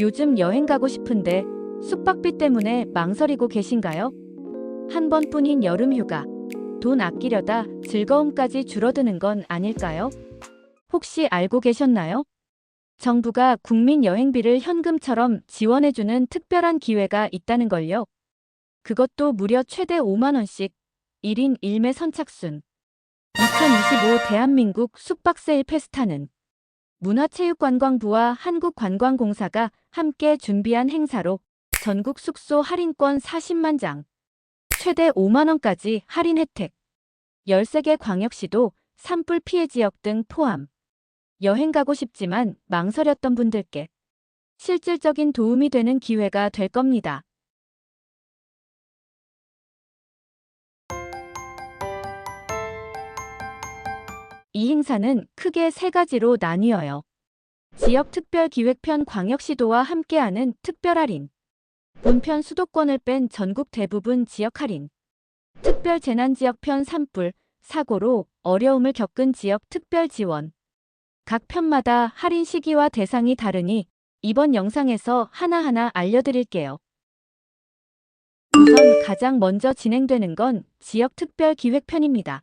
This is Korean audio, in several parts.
요즘 여행 가고 싶은데 숙박비 때문에 망설이고 계신가요? 한 번뿐인 여름 휴가. 돈 아끼려다 즐거움까지 줄어드는 건 아닐까요? 혹시 알고 계셨나요? 정부가 국민 여행비를 현금처럼 지원해주는 특별한 기회가 있다는 걸요. 그것도 무려 최대 5만원씩 1인 1매 선착순. 2025 대한민국 숙박세일 페스타는 문화체육관광부와 한국관광공사가 함께 준비한 행사로 전국 숙소 할인권 40만 장, 최대 5만원까지 할인 혜택, 13개 광역시도 산불 피해 지역 등 포함. 여행 가고 싶지만 망설였던 분들께 실질적인 도움이 되는 기회가 될 겁니다. 이 행사는 크게 세 가지로 나뉘어요. 지역 특별 기획편 광역시도와 함께하는 특별 할인. 본편 수도권을 뺀 전국 대부분 지역 할인. 특별 재난 지역편 산불, 사고로 어려움을 겪은 지역 특별 지원. 각 편마다 할인 시기와 대상이 다르니 이번 영상에서 하나하나 알려드릴게요. 우선 가장 먼저 진행되는 건 지역 특별 기획편입니다.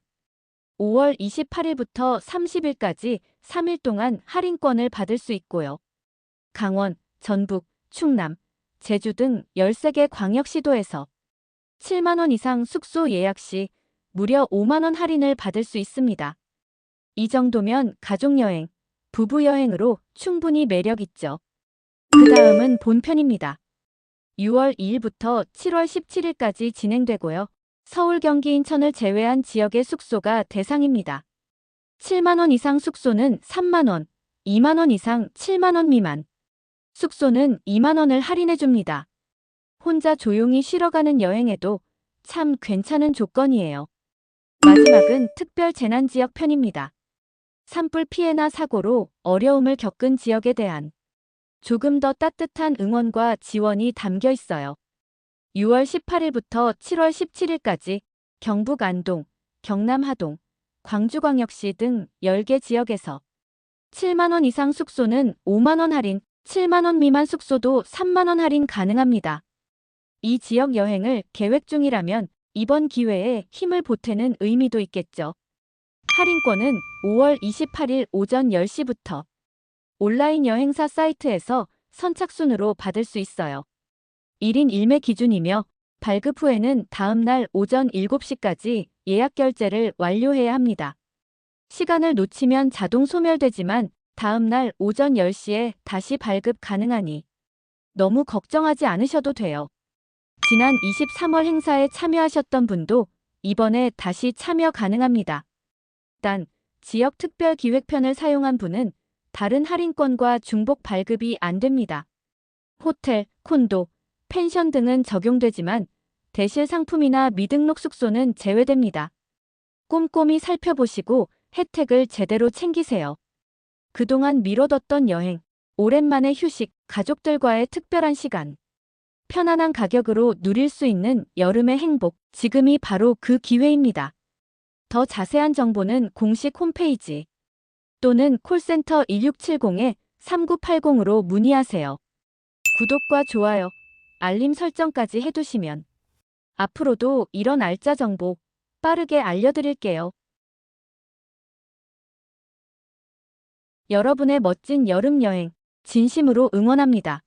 5월 28일부터 30일까지 3일 동안 할인권을 받을 수 있고요. 강원, 전북, 충남, 제주 등 13개 광역시도에서 7만원 이상 숙소 예약 시 무려 5만원 할인을 받을 수 있습니다. 이 정도면 가족여행, 부부여행으로 충분히 매력 있죠. 그 다음은 본편입니다. 6월 2일부터 7월 17일까지 진행되고요. 서울, 경기, 인천을 제외한 지역의 숙소가 대상입니다. 7만원 이상 숙소는 3만원, 2만원 이상 7만원 미만. 숙소는 2만원을 할인해줍니다. 혼자 조용히 쉬러 가는 여행에도 참 괜찮은 조건이에요. 마지막은 특별 재난 지역 편입니다. 산불 피해나 사고로 어려움을 겪은 지역에 대한 조금 더 따뜻한 응원과 지원이 담겨 있어요. 6월 18일부터 7월 17일까지 경북 안동, 경남 하동, 광주광역시 등 10개 지역에서 7만원 이상 숙소는 5만원 할인, 7만원 미만 숙소도 3만원 할인 가능합니다. 이 지역 여행을 계획 중이라면 이번 기회에 힘을 보태는 의미도 있겠죠. 할인권은 5월 28일 오전 10시부터 온라인 여행사 사이트에서 선착순으로 받을 수 있어요. 1인 1매 기준이며 발급 후에는 다음 날 오전 7시까지 예약 결제를 완료해야 합니다. 시간을 놓치면 자동 소멸되지만 다음 날 오전 10시에 다시 발급 가능하니 너무 걱정하지 않으셔도 돼요. 지난 23월 행사에 참여하셨던 분도 이번에 다시 참여 가능합니다. 단, 지역 특별 기획편을 사용한 분은 다른 할인권과 중복 발급이 안 됩니다. 호텔, 콘도, 펜션 등은 적용되지만 대실 상품이나 미등록 숙소는 제외됩니다. 꼼꼼히 살펴보시고 혜택을 제대로 챙기세요. 그동안 미뤄뒀던 여행, 오랜만에 휴식, 가족들과의 특별한 시간. 편안한 가격으로 누릴 수 있는 여름의 행복, 지금이 바로 그 기회입니다. 더 자세한 정보는 공식 홈페이지 또는 콜센터 1670-3980으로 문의하세요. 구독과 좋아요, 알림 설정까지 해두시면 앞으로도 이런 알짜 정보 빠르게 알려드릴게요. 여러분의 멋진 여름 여행 진심으로 응원합니다.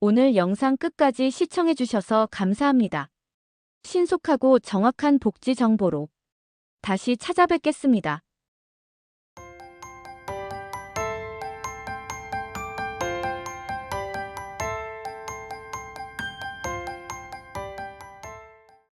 오늘 영상 끝까지 시청해주셔서 감사합니다. 신속하고 정확한 복지 정보로 다시 찾아뵙겠습니다.